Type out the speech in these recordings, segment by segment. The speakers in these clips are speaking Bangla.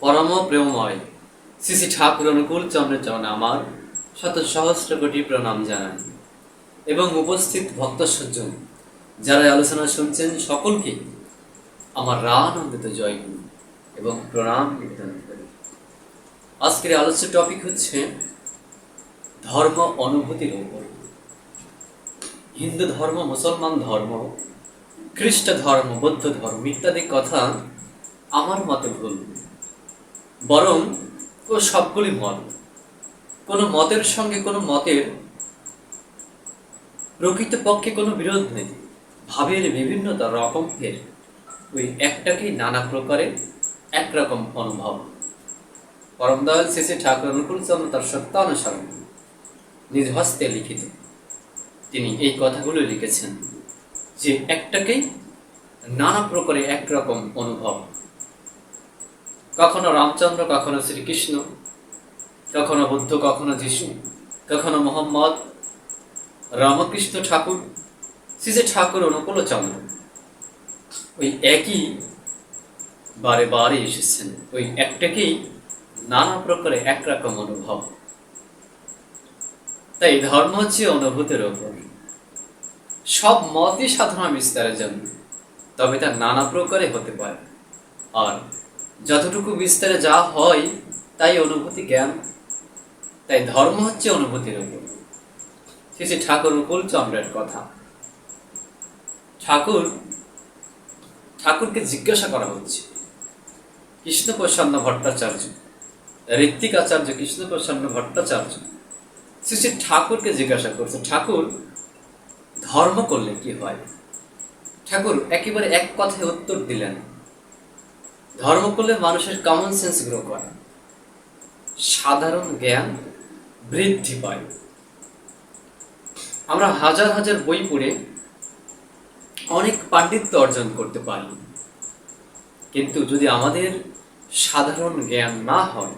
পরম প্রেমময়। শ্রী শ্রী ঠাকুর অনুকূল চন্দ্রের চরণে আমার শত সহস্র কোটি প্রণাম জানান। এবং উপস্থিত ভক্ত সজ্জন, যারা আলোচনা শুনছেন, সকলকে আমার রানন্দিত জয় গুরু এবং প্রণাম নিবেদন করি আজকের আলোচ্য টপিক হচ্ছে ধর্ম অনুভূতির উপর। হিন্দু ধর্ম, মুসলমান ধর্ম, খ্রিস্ট ধর্ম, বৌদ্ধ ধর্ম ইত্যাদি কথা আমার মতে ভুল। বরং ও সবগুলি মত। কোনো মতের সঙ্গে কোনো মতের প্রকৃতপক্ষে কোনো বিরোধ নেই। ভাবের বিভিন্নতা রকমের ওই একটাকেই নানা প্রকারের একরকম অনুভব। পরম দয়াল শেষে ঠাকুর অনুকূল চন্দ্র তার সত্যানুসরণ নিজ হস্তে লিখিত। তিনি এই কথাগুলো লিখেছেন যে একটাকেই নানা প্রকারে একরকম অনুভব। কখনো রামচন্দ্র, কখনো শ্রীকৃষ্ণ, কখনো বুদ্ধ, কখনো যিশু, কখনো মোহাম্মদ, রামকৃষ্ণ ঠাকুর, শ্রী ঠাকুর অনুকূল চন্দ্র। ওই একই বারে বারে এসেছেন। ওই একটাকেই নানা প্রকারে একরকম অনুভব। তাই ধর্ম হচ্ছে অনুভূতির ওপর সব মতই সাধারণ বিস্তারের জন্য, তবে তা নানা প্রকারে হতে পারে। আর যতটুকু বিস্তারে যা হয়, তাই অনুভূতি জ্ঞান। তাই ধর্ম হচ্ছে অনুভূতির উপর শ্রী ঠাকুর উপল চন্দ্রের কথা। ঠাকুর, ঠাকুরকে জিজ্ঞাসা করা হচ্ছে কৃষ্ণপ্রসন্ন ভট্টাচার্য, ঋত্বিক আচার্য কৃষ্ণপ্রসন্ন ভট্টাচার্য, শ্রী শ্রী ঠাকুরকে জিজ্ঞাসা করছে, ঠাকুর, ধর্ম করলে কি হয়? ঠাকুর একেবারে এক কথায় উত্তর দিলেন ধর্ম করলে মানুষের কমন সেন্স গ্রো করে। সাধারণ জ্ঞান বৃদ্ধি পায়। আমরা হাজার হাজার বই পড়ে অনেক পাণ্ডিত্য অর্জন করতে পারি। কিন্তু যদি আমাদের সাধারণ জ্ঞান না হয়,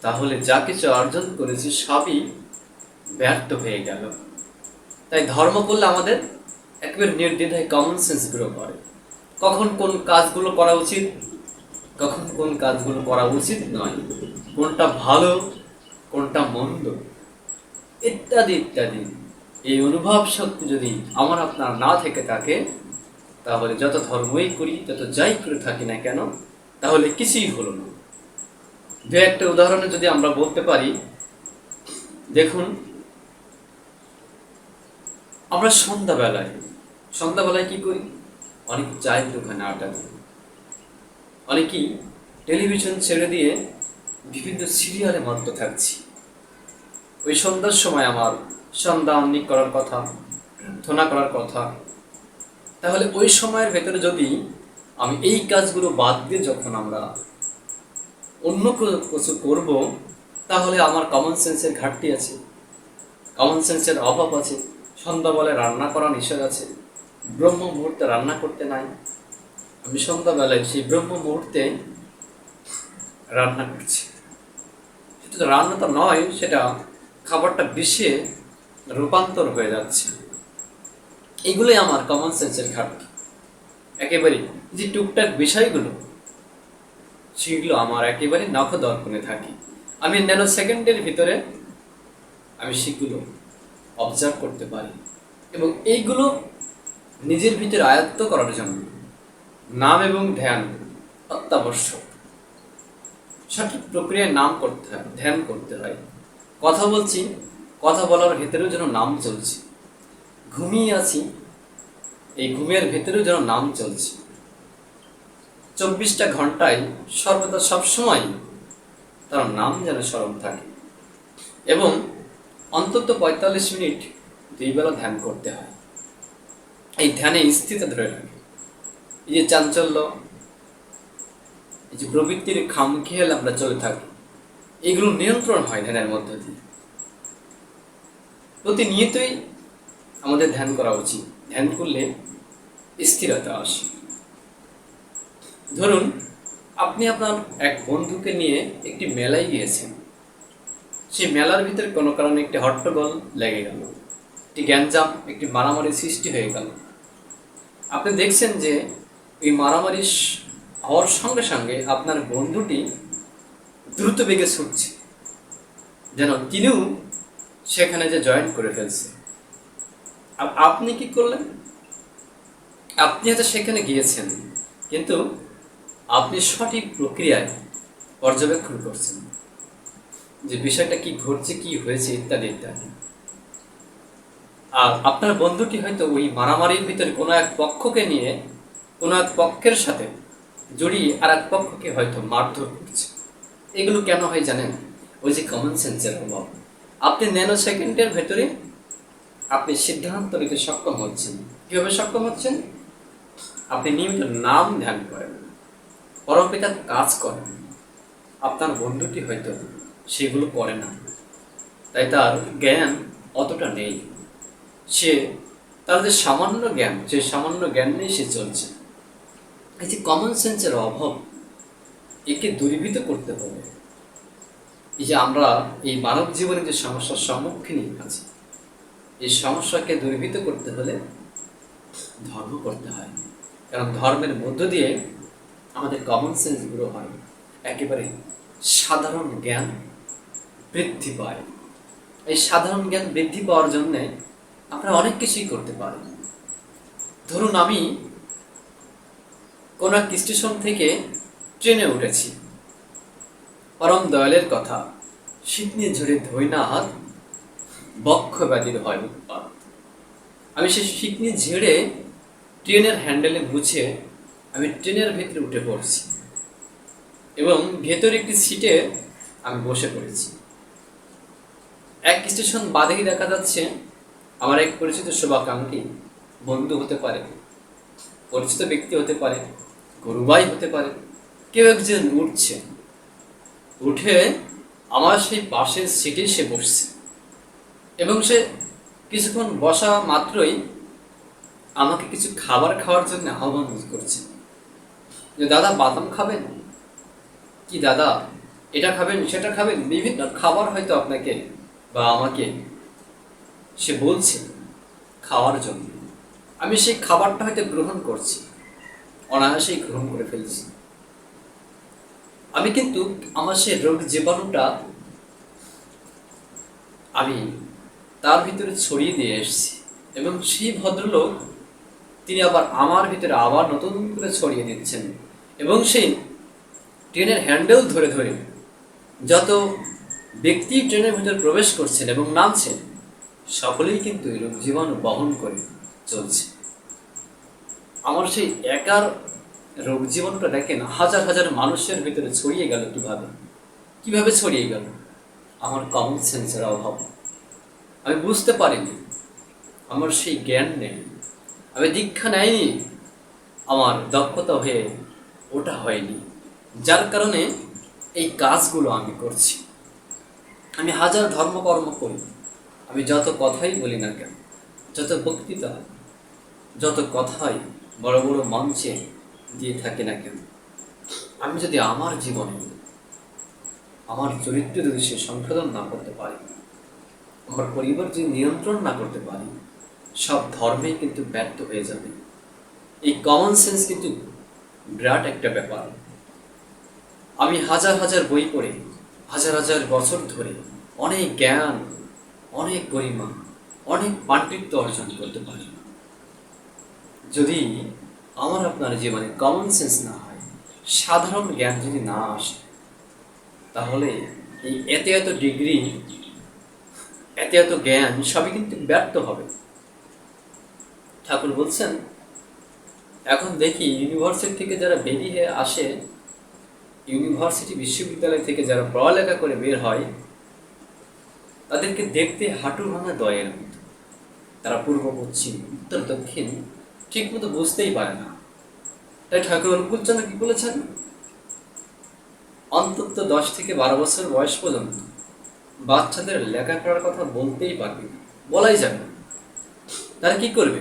তাহলে যা কিছু অর্জন করেছি সবই ব্যর্থ হয়ে গেল। তাই ধর্ম করলে আমাদের একেবারে নির্দ্বিধায় কমন সেন্স গ্রো করে। কখন কোন কাজগুলো করা উচিত কখন কোন কাজগুলো করা উচিত নয়। কোনটা ভালো, কোনটা মন্দ। ইত্যাদি ইত্যাদি। এই অনুভব শক্তি যদি আমার আপনার না থেকে থাকে, তাহলে যত ধর্মই করি, যত যাই করে থাকি না কেন, তাহলে কিছুই হলো না। দু একটা উদাহরণে যদি আমরা বলতে পারি, দেখুন, আমরা সন্ধ্যাবেলায় সন্ধ্যাবেলায় কি করি? অনেক চায়ের দোকানে আড্ডা দিই। অনেকেই টেলিভিশন ছেড়ে দিয়ে বিভিন্ন সিরিয়ালে মত্ত থাকছি। ওই সন্ধ্যার সময় আমার সন্ধ্যা অন্নিক করার কথা প্রার্থনা করার কথা। তাহলে ওই সময়ের ভেতরে যদি আমি এই কাজগুলো বাদ দিয়ে যখন আমরা অন্য কিছু করব, তাহলে আমার কমন সেন্সের ঘাটতি আছে। কমন সেন্সের অভাব আছে। সন্ধ্যাবেলায় রান্না করা নিষেধ আছে। ব্রহ্ম মুহূর্তে রান্না করতে নাই। আমি সন্ধ্যাবেলায় সেই ব্রহ্ম মুহূর্তে রান্না করছি। শুধু রান্না তো নয়, সেটা খাবারটা বিষে রূপান্তর হয়ে যাচ্ছে। এগুলোই আমার কমন সেন্সের ঘাটতি একেবারে যে টুকটাক বিষয়গুলো, সেগুলো আমার একেবারে নখ দর্পণে থাকে। আমি ন্যানো সেকেন্ডের ভিতরে আমি সেগুলো অবজার্ভ করতে পারি এবং এইগুলো নিজের ভিতরে আয়ত্ত করার জন্য নাম এবং ধ্যান অত্যাবশ্যক। সঠিক প্রক্রিয়ায় নাম করতে হয়, ধ্যান করতে হয়। কথা বলছি, কথা বলার ভেতরেও যেন নাম চলছে। ঘুমিয়ে আছি, এই ঘুমের ভেতরেও যেন নাম চলছে। চব্বিশটা ঘন্টায় সর্বদা সবসময় তার নাম যেন স্মরণ থাকে এবং অন্তত পঁয়তাল্লিশ মিনিট দুই বেলা ধ্যান করতে হয়। এই ধ্যানে স্থিতি ধরে রাখে। এই যে চাঞ্চল্য, এই যে প্রবৃত্তির খামখেয়াল আমরা চলে থাকি, এগুলো নিয়ন্ত্রণ হয় ধ্যানের মধ্য দিয়ে। প্রতিনিয়তই আমাদের ধ্যান করা উচিত। ধ্যান করলে স্থিরতা আসে। ধরুন, আপনি আপনার এক বন্ধুকে নিয়ে একটি মেলায় গিয়েছেন। সেই মেলার ভিতরে কোনো কারণে একটি হট্টগোল লেগে গেল। একটি গ্যাঞ্জাম, একটি মারামারি সৃষ্টি হয়ে গেল। আপনি দেখছেন যে এই মারামারি হওয়ার সঙ্গে সঙ্গে আপনার বন্ধুটি দ্রুত বেগে ছুটছে। যেন তিনিও সেখানে যে জয়েন করে ফেলছে। আপনি কি করলেন? আপনি হয়তো সেখানে গিয়েছেন, কিন্তু আপনি সঠিক প্রক্রিয়ায় পর্যবেক্ষণ করছেন যে বিষয়টা কি ঘটছে, কি হয়েছে ইত্যাদি ইত্যাদি। আর আপনার বন্ধুটি হয়তো ওই মারামারির ভিতরে কোনো এক পক্ষকে নিয়ে কোনো এক পক্ষের সাথে জড়িয়ে আর এক পক্ষকে হয়তো মারধর করছে। এগুলো কেন হয় জানেন? ওই যে কমন সেন্সের অভাব। আপনি ন্যানো সেকেন্ডের ভেতরে আপনি সিদ্ধান্ত নিতে সক্ষম হচ্ছেন। কীভাবে সক্ষম হচ্ছেন? আপনি নিয়মিত নাম ধ্যান করেন। পরপিতার কাজ করেন। আপনার বন্ধুটি হয়তো সেগুলো করে না। তাই তার জ্ঞান অতটা নেই। সে তার যে সামান্য জ্ঞান, সে সামান্য জ্ঞান নিয়ে সে চলছে। এই যে কমন সেন্সের অভাব একে দূরীভূত করতে হবে। এই যে আমরা এই মানব জীবনে যে সমস্যার সম্মুখীন আছি, এই সমস্যাকে দূরীভূত করতে হলে ধর্ম করতে হয়। কারণ ধর্মের মধ্য দিয়ে আমাদের কমন সেন্সগুলো হয়। একেবারে সাধারণ জ্ঞান বৃদ্ধি পায়। এই সাধারণ জ্ঞান বৃদ্ধি পাওয়ার জন্যে আমরা অনেক কিছুই করতে পারি। ধরুন আমি কোন এক স্টেশন থেকে ট্রেনে উঠেছি। পরম দয়ালের কথা শীতনি ঝরে ধই না হাত বক্ষ ব্যাধির হয় উৎপাত আমি সেই শীতনি ঝেড়ে ট্রেনের হ্যান্ডেলে মুছে আমি ট্রেনের ভিতরে উঠে পড়ছি এবং ভেতরে একটি সিটে আমি বসে পড়েছি। এক স্টেশন বাদেই দেখা যাচ্ছে, আমার এক পরিচিত শুভাকাঙ্ক্ষী বন্ধু হতে পারে পরিচিত ব্যক্তি হতে পারে, গরুবাই হতে পারে, কেউ একজন উঠছে। উঠে আমার সেই পাশের সিটে সে বসছে। এবং সে কিছুক্ষণ বসা মাত্রই আমাকে কিছু খাবার খাওয়ার জন্য আহ্বান করছে। যে, দাদা, বাদাম খাবেন? কি দাদা? এটা খাবেন, সেটা খাবেন? বিভিন্ন খাবার হয়তো আপনাকে বা আমাকে, সে বলছে, খাওয়ার জন্য। আমি সেই খাবারটা হয়তো গ্রহণ করছি, অনায়াসেই গ্রহণ করে ফেলছি। আমি কিন্তু আমার সেই রোগ জীবাণুটা আমি তার ভিতরে ছড়িয়ে দিয়ে এসেছি এবং সেই ভদ্রলোক, তিনি আবার আমার ভিতরে আবার নতুন করে ছড়িয়ে দিচ্ছেন এবং সেই ট্রেনের হ্যান্ডেল ধরে ধরে যত ব্যক্তি ট্রেনের ভিতরে প্রবেশ করছেন এবং নামছেন, সকলেই কিন্তু রোগ জীবাণু বহন করে। চলছে। আমার সেই একার রোগ জীবাণুটা দেখেন, হাজার হাজার মানুষের ভিতরে ছড়িয়ে গেল কীভাবে? কীভাবে ছড়িয়ে গেল? আমার কমন সেন্সের অভাব। আমি বুঝতে পারিনি। আমার সেই জ্ঞান নেই। আমি দীক্ষা নেয়নি আমার দক্ষতা হয়ে ওটা হয়নি। যার কারণে এই কাজগুলো আমি করছি। আমি হাজার ধর্মকর্ম করি। আমি যত কথাই বলি না কেন, যত বক্তৃতা যত কথাই বড় বড় মঞ্চে দিয়ে থাকি না কেন, আমি যদি আমার জীবনে আমার চরিত্র যদি সে সংশোধন না করতে পারি, আমার পরিবার যদি নিয়ন্ত্রণ না করতে পারি, সব ধর্মেই কিন্তু ব্যর্থ হয়ে যাবে। এই কমন সেন্স কিন্তু বিরাট একটা ব্যাপার। আমি হাজার হাজার বই পড়ে, হাজার হাজার বছর ধরে অনেক জ্ঞান, অনেক গরিমা, অনেক পাণ্ডিত্য অর্জন করতে পারি। যদি আমার আপনার জীবনে কমন সেন্স না হয়, সাধারণ জ্ঞান যদি না আসে, তাহলে এই এত এত ডিগ্রি এত এত জ্ঞান সবই কিন্তু ব্যর্থ হবে। ঠাকুর বলছেন, এখন দেখি ইউনিভার্সিটি থেকে যারা বেরিয়ে আসে ইউনিভার্সিটি বিশ্ববিদ্যালয় থেকে যারা পড়ালেখা করে বের হয়, তাদেরকে দেখতে হাঁটু ভাঙা দয়ের মতো। তারা পূর্ব, পশ্চিম, উত্তর, দক্ষিণ ঠিক মতো বুঝতেই পারে না। তাই ঠাকুর অনুকূলচন্দ্র কি বলেছেন? অন্তত দশ থেকে বারো বছর বয়স পর্যন্ত বাচ্চাদের লেখাপড়ার কথা বলতেই পারবে বলাই যাবে তারা কি করবে?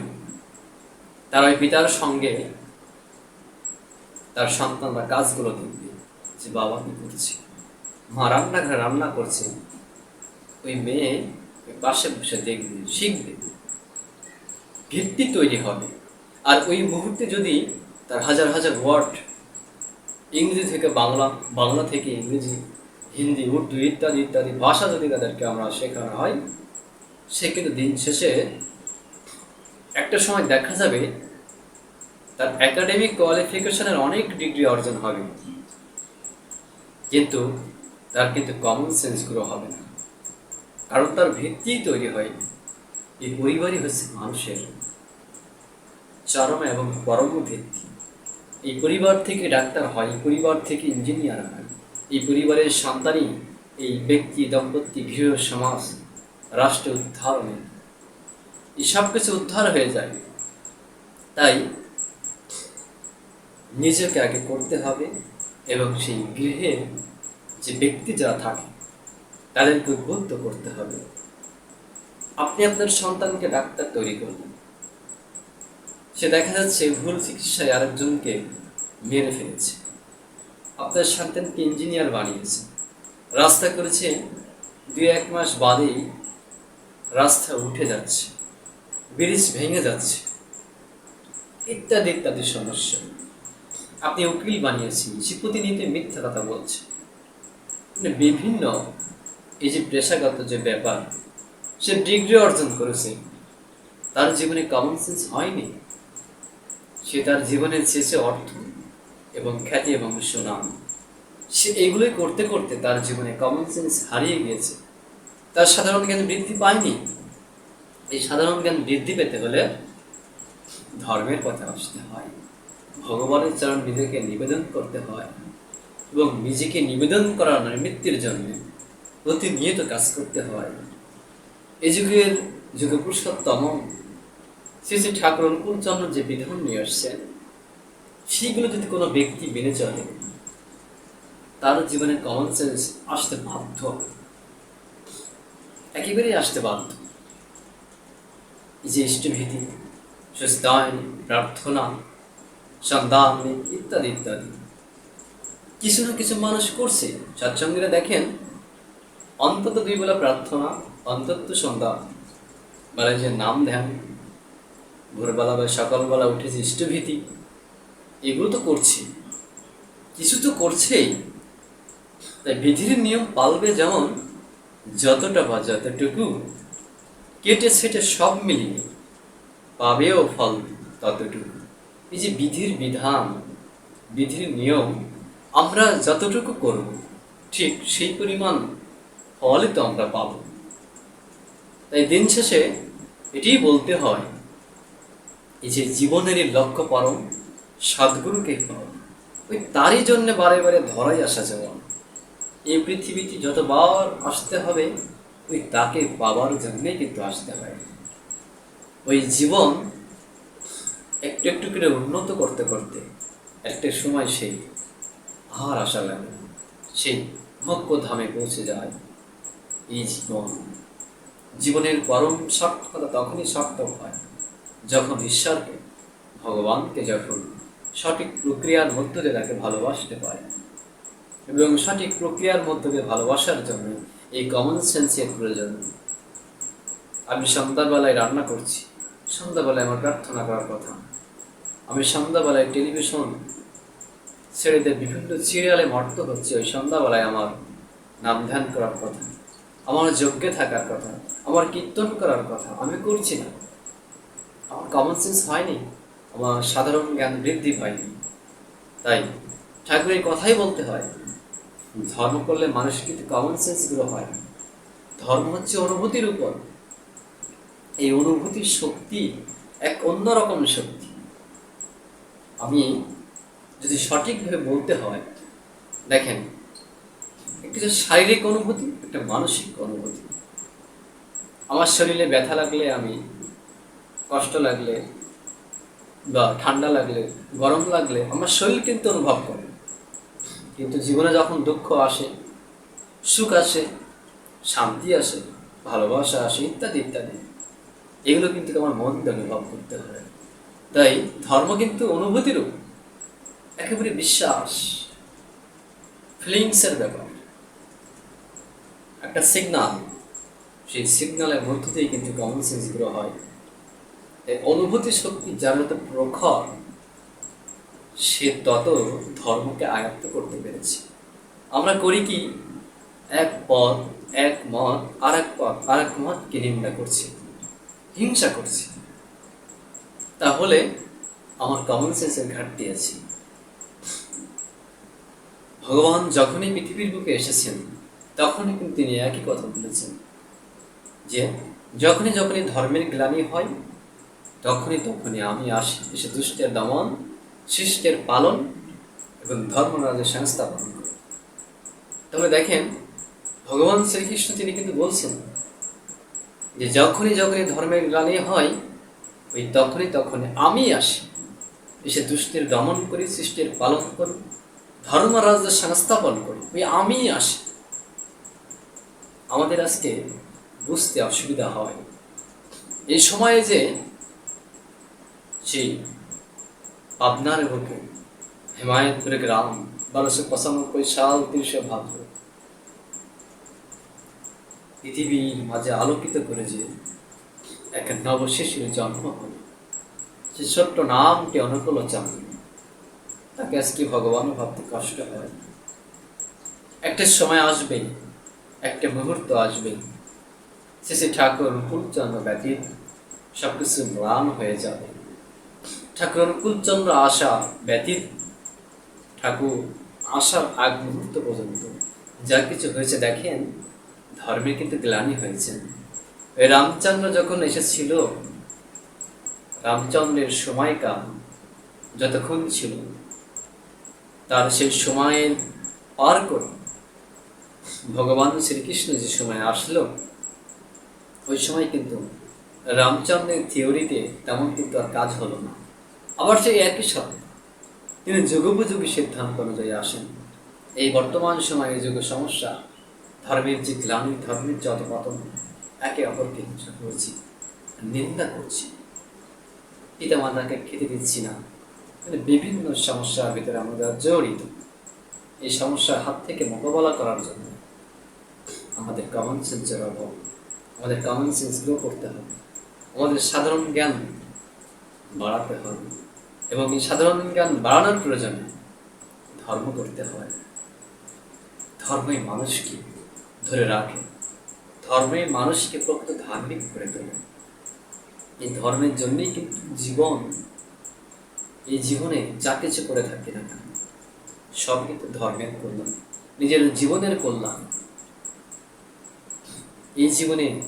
তারা ওই পিতার সঙ্গে তার সন্তানরা কাজগুলো দেখবে যে বাবা কি করছে। মা রান্নাঘরে রান্না করছে। ওই মেয়ে পাশে বসে দেখবে, শিখবে। ভিত্তি তৈরি হবে। আর ওই মুহূর্তে যদি তার হাজার হাজার ওয়ার্ড ইংরেজি থেকে বাংলা বাংলা থেকে ইংরেজি, হিন্দি, উর্দু ইত্যাদি ইত্যাদি ভাষা যদি তাদেরকে আমরা শেখানো হয়, সে কিন্তু দিন শেষে একটা সময় দেখা যাবে তার একাডেমিক কোয়ালিফিকেশনের অনেক ডিগ্রি অর্জন হবে। কিন্তু তার কিন্তু কমন সেন্সগুলো হবে না। কারণ তার ভিত্তিই তৈরি হয়নি এই পরিবারই হচ্ছে মানুষের চরম এবং পরম ভিত্তি এই পরিবার থেকে ডাক্তার হয়, এই পরিবার থেকে ইঞ্জিনিয়ার হয়। এই পরিবারের সন্তানই এই ব্যক্তি, দম্পতি, গৃহ, সমাজ, রাষ্ট্র উদ্ধারণে। এই সব কিছু উদ্ধার হয়ে যায়। তাই নিজেকে আগে করতে হবে এবং সেই গৃহে যে ব্যক্তি যারা থাকে, তাদেরকে উদ্বুদ্ধ করতে হবে। আপনি আপনার সন্তানকে ডাক্তার তৈরি করলেন। সে দেখা যাচ্ছে ভুল চিকিৎসায় আরেকজনকে মেরে ফেলেছে। আপনার সন্তানকে ইঞ্জিনিয়ার বানিয়েছে। রাস্তা করেছে দু এক মাস বাদেই রাস্তা উঠে যাচ্ছে, ব্রিজ ভেঙে যাচ্ছে। ইত্যাদি ইত্যাদি সমস্যা। আপনি উকিল বানিয়েছেন, সে প্রতিনিয়ত মিথ্যা কথা বলছে। মানে বিভিন্ন এই যে পেশাগত যে ব্যাপার, সে ডিগ্রি অর্জন করেছে। তার জীবনে কমন সেন্স হয়নি। সে তার জীবনের শেষে অর্থ এবং খ্যাতি এবং সুনাম। সে এগুলোই করতে করতে তার জীবনে কমন সেন্স হারিয়ে গিয়েছে। তার সাধারণ জ্ঞান বৃদ্ধি পায়নি। এই সাধারণ জ্ঞান বৃদ্ধি পেতে হলে ধর্মের কথা আসতে হয়। ভগবানের চরণ নিজেকে নিবেদন করতে হয় এবং নিজেকে নিবেদন করার নৈমিত্তির জন্য প্রতিনিয়ত কাজ করতে হয়। এই যুগের যুগ পুরুষোত্তম শ্রী ঠাকুর অনুকূলচন্দ্র যে বিধান নিয়ে আসছেন, সেইগুলো যদি কোনো ব্যক্তি মেনে চলে তার জীবনে কমন সেন্স আসতে বাধ্য একেবারেই আসতে বাধ্য। যে ইষ্টভীতি সুস্থায়ন প্রার্থনা, সন্ধান ইত্যাদি ইত্যাদি। কিছু না কিছু মানুষ করছে। সৎসঙ্গীরা দেখেন, অন্তত দুই বেলা প্রার্থনা, অন্তত সন্ধ্যা বেলায় যে নাম ধ্যান ভোরবেলা বা সকালবেলা উঠে যে ইষ্টভীতি, এগুলো তো করছি। কিছু তো করছেই। তাই বিধির নিয়ম পালবে যেমন যতটা বা যতটুকু কেটে সেটে সব মিলিয়ে পাবেও ফল ততটুকু। এই যে বিধির বিধান, বিধির নিয়ম, আমরা যতটুকু করব, ঠিক সেই পরিমাণ ফলই তো আমরা পাব। তাই দিন শেষে এটিই বলতে হয় যে জীবনের লক্ষ্য পরম, সদ্গুরুকে পাওয়া ওই তারই জন্য বারে বারে ধরাই আসা যেমন এই পৃথিবীতে যতবার আসতে হবে, ওই তাকে পাওয়ার জন্যই কিন্তু আসতে হয়। ওই জীবন একটু একটু করে উন্নত করতে করতে একটা সময় সেই আর আশা লাগে। সেই ভক্ষ ধামে পৌঁছে যায় এই জীবন। জীবনের পরম সার্থকতা তখনই সার্থক হয়। যখন ঈশ্বরকে, ভগবানকে যখন সঠিক প্রক্রিয়ার মধ্য দিয়ে তাকে ভালোবাসতে পারে এবং সঠিক প্রক্রিয়ার মধ্য দিয়ে ভালোবাসার জন্য এই কমন সেন্সের প্রয়োজন, আমি সন্ধ্যাবেলায় রান্না করছি, সন্ধ্যাবেলায় আমার প্রার্থনা করার কথা, আমি সন্ধ্যাবেলায় টেলিভিশন ছেড়ে বিভিন্ন সিরিয়ালে মর্ত হচ্ছে, ওই সন্ধ্যাবেলায় আমার নাম ধ্যান করার কথা, আমার যোগ্যে থাকার কথা, আমার কীর্তন করার কথা, আমি করছি না। আমার কমন সেন্স হয়নি, আমার সাধারণ জ্ঞান বৃদ্ধি পায়নি তাই ঠাকুরের কথাই বলতে হয়, ধর্ম করলে মানুষের কিন্তু কমন সেন্সগুলো হয় না। ধর্ম হচ্ছে অনুভূতির উপর। এই অনুভূতির শক্তি এক অন্যরকম শক্তি। আমি যদি সঠিকভাবে বলতে হয়, দেখেন, একটা শারীরিক অনুভূতি, একটা মানসিক অনুভূতি। আমার শরীরে ব্যথা লাগলে আমি কষ্ট লাগলে বা ঠান্ডা লাগলে, গরম লাগলে আমার শরীর কিন্তু অনুভব করে। কিন্তু জীবনে যখন দুঃখ আসে, সুখ আসে, শান্তি আসে, ভালোবাসা আসে, ইত্যাদি ইত্যাদি, এগুলো কিন্তু আমার মন অনুভব করতে হয়। তাই ধর্ম কিন্তু অনুভূতিরও একেবারে বিশ্বাস ফিলিংসের ব্যাপার। একটা সিগনাল সেই সিগনালের মধ্য দিয়েই কিন্তু কমন সেন্সগুলো হয়। অনুভূতি শক্তি যার যত প্রখর, সে তত ধর্মকে আয়ত্ত করতে পেরেছে। আমরা করি কি? এক পথ, এক মত আর এক পথ আর এক মতকে নিন্দা করছি, হিংসা করছি। তাহলে আমার কমন সেন্সের ঘাটতি আছে। ভগবান যখনই পৃথিবীর বুকে এসেছেন, তখনই কিন্তু তিনি একই কথা বলেছেন যে, যখনই যখনই ধর্মের গ্লানি হয় তখনই তখনই আমি আসি, এসে দুষ্টের দমন শিষ্টের পালন এবং ধর্মরাজের সংস্থাপন করি। তাহলে দেখেন, ভগবান শ্রীকৃষ্ণ তিনি কিন্তু বলছেন যে, যখনই যখনই ধর্মের গ্লানি হয়, ওই তখনই তখনই আমি আসি, এসে দুষ্টের দমন করি, সৃষ্টির পালন করি, ধর্মরাজের সংস্থাপন করি, ওই আমি আসি। আমাদের আজকে বুঝতে অসুবিধা হয়। এই সময়ে যে সেই পাবনার বুকে হিমায়তপুরে গ্রাম বারোশো পঁচানব্বই সাল তিরিশে ভাদ্র পৃথিবীর মাঝে আলোকিত করে যে এক নবশিশুর জন্ম হল সে ছোট্ট নামটি অনুকূল চান তাকে আজকে ভগবান ভাবতে কষ্ট হয় একটা সময় আসবে একটা মুহূর্ত আসবে শেষে ঠাকুর অনুকূলচন্দ্র ব্যতীত সবকিছু ম্লান হয়ে যাবে ঠাকুর অনুকূলচন্দ্র আশা ব্যতীত ঠাকুর আসার আগ মুহূর্ত পর্যন্ত যা কিছু হয়েছে দেখেন, ধর্মে কিন্তু গ্লানি হয়েছে। ওই রামচন্দ্র যখন এসেছিল, রামচন্দ্রের সময়কাল যতক্ষণ ছিল, তার সেই সময়ের পার করে ভগবান শ্রীকৃষ্ণ যে সময় আসলো, ওই সময় কিন্তু রামচন্দ্রের থিওরিতে তেমন কিন্তু আর কাজ হলো না। আবার সেই একই সাথে তিনি যুগোপযোগী সিদ্ধান্ত অনুযায়ী আসেন। এই বর্তমান সময়ে যুগ সমস্যা, ধর্মের যে গ্লানি, ধর্মের যত পতন একে অপরকে হিংসা করছি, নিন্দা করছি। পিতা মাতাকে খেতে দিচ্ছি না। বিভিন্ন সমস্যার ভিতরে আমরা জড়িত, এই সমস্যার হাত থেকে মোকাবেলা করার জন্য আমাদের কমন সেন্সের অভাব, আমাদের কমন সেন্স গ্রো করতে হবে। আমাদের সাধারণ জ্ঞান বাড়াতে হবে। এবং এই সাধারণ জ্ঞান বাড়ানোর প্রয়োজনে ধর্ম করতে হয়। ধর্মই মানুষকে ধরে রাখে। ধর্মে মানুষকে প্রকৃত ধার্মিক করে তোলে। এই ধর্মের জন্যই কিন্তু জীবন, এই জীবনে যা কিছু করে থাকি না কেন, সব কিন্তু ধর্মের কল্যাণ, নিজের জীবনের কল্যাণ। এই জীবনে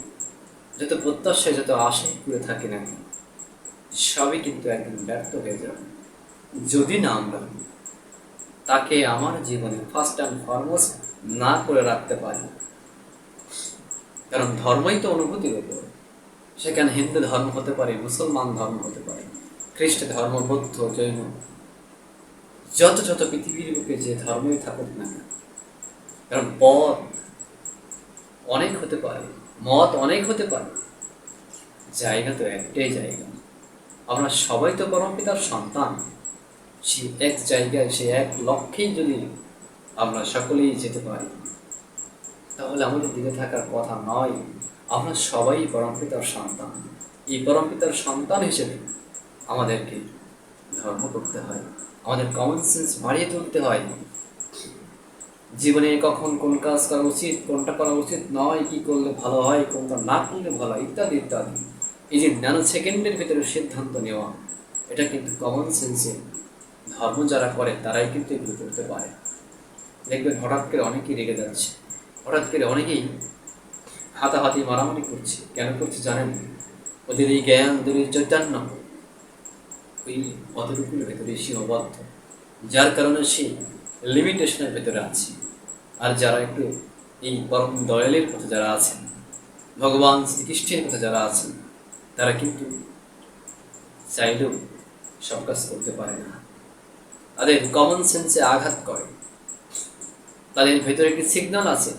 যত প্রত্যাশায় যত আশায় করে থাকি না কেন সবই কিন্তু একদিন ব্যর্থ হয়ে যাবে যদি না আমরা তাকে আমার জীবনে ফার্স্ট অ্যান্ড ফরমোস্ট না করে রাখতে পারি, কারণ ধর্মই তো অনুভূতির উপর সেখানে হিন্দু ধর্ম হতে পারে, মুসলমান ধর্ম হতে পারে, খ্রিস্ট ধর্ম, বৌদ্ধ, জৈন, যত যত পৃথিবীর বুকে যে ধর্মই থাকুক না কারণ পথ অনেক হতে পারে, মত অনেক হতে পারে, জায়গা তো একটাই জায়গা। আমরা সবাই তো পিতার সন্তান। সে এক জায়গায়, সে এক লক্ষ্যেই যদি আমরা সকলেই যেতে পারি, তাহলে আমাদের দিকে থাকার কথা নয়। আমরা সবাই পরমপিতার সন্তান। এই পরমপিতার সন্তান হিসেবে আমাদেরকে ধর্ম করতে হয়। আমাদের কমন সেন্স বাড়িয়ে তুলতে হয়। জীবনে কখন কোন কাজ করা উচিত, কোনটা করা উচিত নয়, কি করলে ভালো হয়, কোনটা না করলে ভালো হয়, ইত্যাদি ইত্যাদি। এই যে ন্যানো সেকেন্ডের ভিতরে সিদ্ধান্ত নেওয়া, এটা কিন্তু কমন সেন্সে ধর্ম যারা করে, তারাই কিন্তু এগুলো করতে পারে। দেখবেন হঠাৎ করে অনেকেই রেগে যাচ্ছে। হঠাৎ করে অনেকেই হাতাহাতি মারামারি করছে। কেন করছে জানেন? ওদের এই জ্ঞান, ওদের এই চৈতন্য, ওই অতটুকুর ভেতরে সীমাবদ্ধ যার কারণে সে লিমিটেশনের ভেতরে আছে। আর যারা একটু এই পরম দয়ালের কথা যারা আছেন, ভগবান শ্রীকৃষ্ণের কথা যারা আছেন তারা কিন্তু চাইলেও সব কাজ করতে পারে না। তাদের কমন সেন্সে আঘাত করে। তাদের ভেতরে একটি সিগন্যাল আছে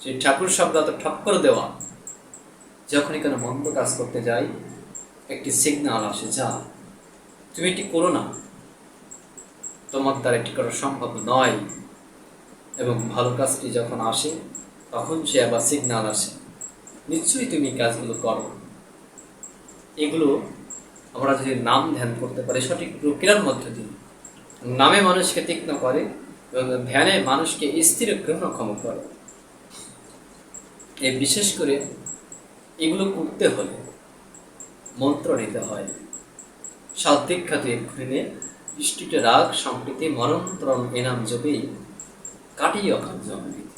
সেই ঠাকুর শব্দ এত ঠক্কর দেওয়া। যখনই কোনো মন্দ কাজ করতে যাই, একটি সিগন্যাল আসে, যা, তুমি এটি করো না। তোমার দ্বারা এটি করা সম্ভব নয়। এবং ভালো কাজটি যখন আসে, তখন সে আবার সিগন্যাল আসে, নিশ্চয়ই তুমি কাজগুলো করো। এগুলো আমরা যদি নাম ধ্যান করতে পারি, সঠিক প্রক্রিয়ার মধ্য দিয়ে। নামে মানুষকে তীক্ষ্ণ করে এবং ধ্যানে মানুষকে স্থির গ্রহণক্ষম করে। এ বিশেষ করে এগুলো করতে হলে মন্ত্র নিতে হয়। সাত্বিক খাতে ঘুরিলে ইষ্টিতে রাগ, সম্প্রীতি মরণতরণ এনাম জপেই কাটিয়ে অকাল জন্মিত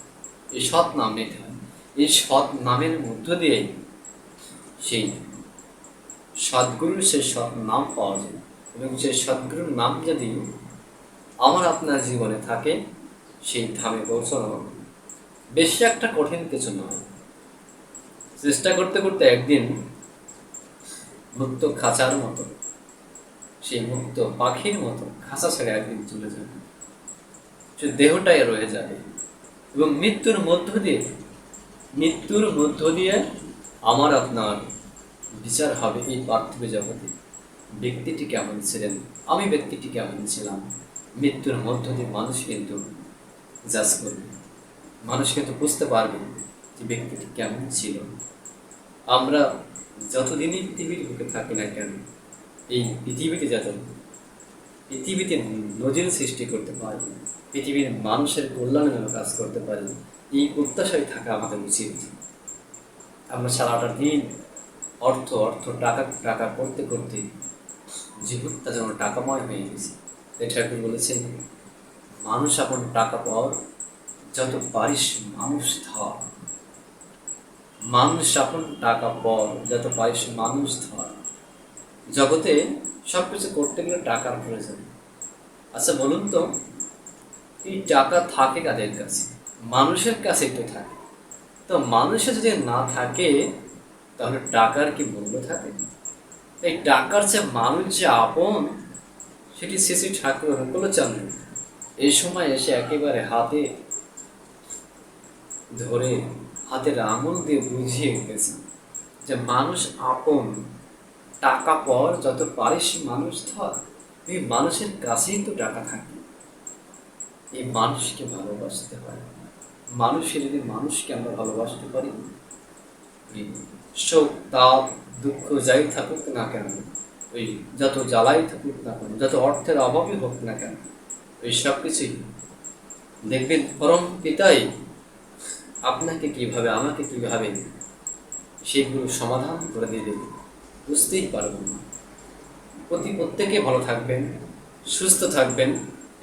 এই সৎ নাম নিতে হয়। এই সৎ নামের মধ্য দিয়েই সেই সদ্গুরুর সে সৎ নাম পাওয়া যায়। এবং সেই সদ্গুরুর নাম যদি আমার আপনার জীবনে থাকে, সেই ধামে পৌঁছানো বেশি একটা কঠিন কিছু নয়। চেষ্টা করতে করতে একদিন মুক্ত খাঁচার মতো, সেই মুক্ত পাখির মতো খাঁচা ছেড়ে একদিন চলে যাবে সে দেহটাই রয়ে যাবে এবং মৃত্যুর মধ্য দিয়ে, মৃত্যুর মধ্য দিয়ে আমার আপনার বিচার হবে এই পার্থিব জগতে। ব্যক্তিটি কেমন ছিলেন? আমি ব্যক্তিটি কেমন ছিলাম? মৃত্যুর মধ্য দিয়ে মানুষ কিন্তু জাজ করবে। মানুষ কিন্তু বুঝতে পারবে যে ব্যক্তিটি কেমন ছিল। আমরা যতদিনই পৃথিবীর বুকে থাকি না কেন, এই পৃথিবীতে যত পৃথিবীতে নজির সৃষ্টি করতে পারি, পৃথিবীর মানুষের কল্যাণের জন্য কাজ করতে পারি, এই প্রত্যাশায় থাকা আমাদের উচিত। আমরা সারাটা দিন অর্থ অর্থ টাকা টাকা করতে করতে জীবনটা যেন টাকাময় হয়ে গেছে, এটা ঠাকুর বলেছেন। মানুষ আপন টাকা পাওয়ার, যত পারিস মানুষ ধর। মানুষ আপন টাকা পর যত পারিস মানুষ ধর। জগতে সব কিছু করতে গেলে টাকার প্রয়োজন। আচ্ছা বলুন তো, এই টাকা থাকে কাদের কাছে? মানুষের কাছে তো থাকে। তো মানুষের যদি না থাকে তাহলে টাকার কি মূল্য থাকে এই টাকার যে মানুষ যে আপন, সেটি শ্রী ঠাকুর অনুকূলচন্দ্র এই সময় এসে একেবারে হাতে ধরে হাতের আঙুল দিয়ে বুঝিয়ে গেছে যে মানুষ আপন, টাকা পর যত পারিস মানুষ ধর। এই মানুষের কাছেই তো টাকা থাকে। এই মানুষকে ভালোবাসতে হয়। মানুষের যদি মানুষকে আমরা ভালোবাসতে পারি শোক তাপ দুঃখ যাই থাকুক না কেন, ওই যত জ্বালাই থাকুক না কেন, যত অর্থের অভাবই হোক না কেন ওই সব কিছুই। দেখবেন পরম পিতাই আপনাকে কীভাবে, আমাকে কীভাবে সেগুলো সমাধান করে দেবে, বুঝতেই পারব না। প্রতি প্রত্যেকে ভালো থাকবেন, সুস্থ থাকবেন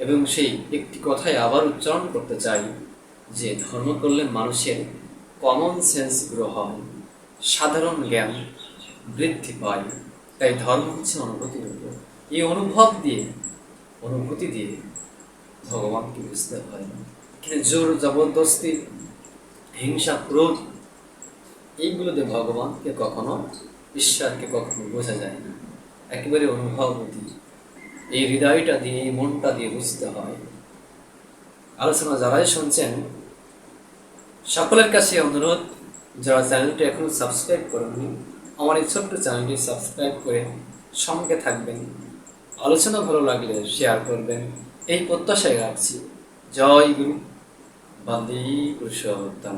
এবং সেই একটি কথাই আবার উচ্চারণ করতে চাই যে ধর্ম করলে মানুষের কমন সেন্স গ্রো হয়। সাধারণ জ্ঞান বৃদ্ধি পায়। তাই ধর্ম হচ্ছে অনুভূতির উপর এই অনুভব দিয়ে, অনুভূতি দিয়ে ভগবানকে বুঝতে হয়। এখানে জোর, জবরদস্তি, হিংসা, ক্রোধ, এইগুলোতে ভগবানকে কখনো, ঈশ্বরকে কখনো বোঝা যায় না। একেবারে অনুভব অনুভবতি। এই হৃদয়টা দিয়ে, এই মনটা দিয়ে বুঝতে হয়। আলোচনা যারাই শুনছেন, সকলের কাছে অনুরোধ যারা চ্যানেলটি এখনও সাবস্ক্রাইব করেননি, আমার এই ছোট্ট চ্যানেলটি সাবস্ক্রাইব করে সঙ্গে থাকবেন। আলোচনা ভালো লাগলে শেয়ার করবেন। এই প্রত্যাশায় রাখছি। জয় গুরু। বন্দে পুরুষোত্তম।